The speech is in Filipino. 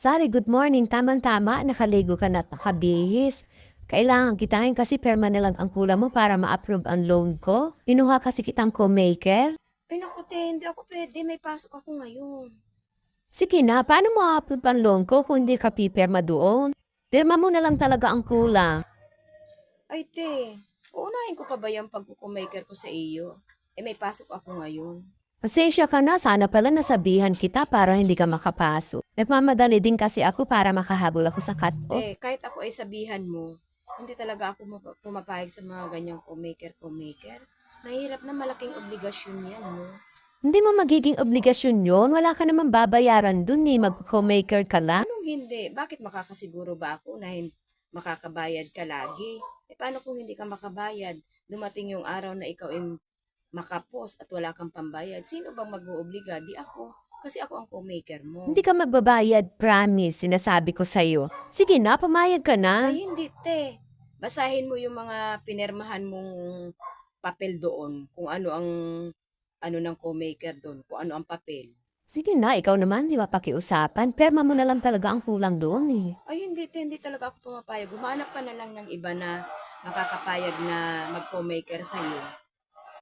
Sari, good morning. Tamang-tama, nakaligo ka na at nakabihis. Kailangan kitain kasi perma na lang ang kulang mo para ma-approve ang loan ko. Pinuha kasi kitang co-maker. Ay naku, te, hindi ako pwede. May pasok ako ngayon. Sige na, paano mo approve ang loan ko kung hindi ka pipirma doon? Pirma mo na lang talaga ang kulang. Ay, te, uunahin ko pa ba yung pagkukumaker ko sa iyo? Eh, may pasok ako ngayon. Pasensya ka na, sana pala nasabihan kita para hindi ka makapasok. Nagmamadali din kasi ako para makahabol ako sa cut ko. Eh, kahit ako ay sabihan mo, hindi talaga ako mapa- pumapayag sa mga ganyang kumaker. Mahirap na malaking obligasyon yan, no? Hindi mo magiging obligasyon yon, wala ka naman babayaran dun eh, mag-co-maker ka lang. Anong hindi? Bakit makakasiguro ba ako na makakabayad ka lagi? Eh, paano kung hindi ka makabayad? Dumating yung araw na ikaw ay makapos at wala kang pambayad. Sino bang mag-oobliga? Di ako. Kasi ako ang co-maker mo. Hindi ka magbabayad, promise, sinasabi ko sa'yo. Sige na, pumayag ka na. Ay, hindi, te. Basahin mo yung mga pinirmahan mong papel doon. Kung ano ang ano ng co-maker doon. Kung ano ang papel. Sige na, ikaw naman, di ba pakiusapan? Perma mo na lang talaga ang kulang doon eh. Ay, hindi, te. Hindi talaga ako pumapayag. Gumanap ka na lang ng iba na makakapayag na mag-co-maker sa'yo.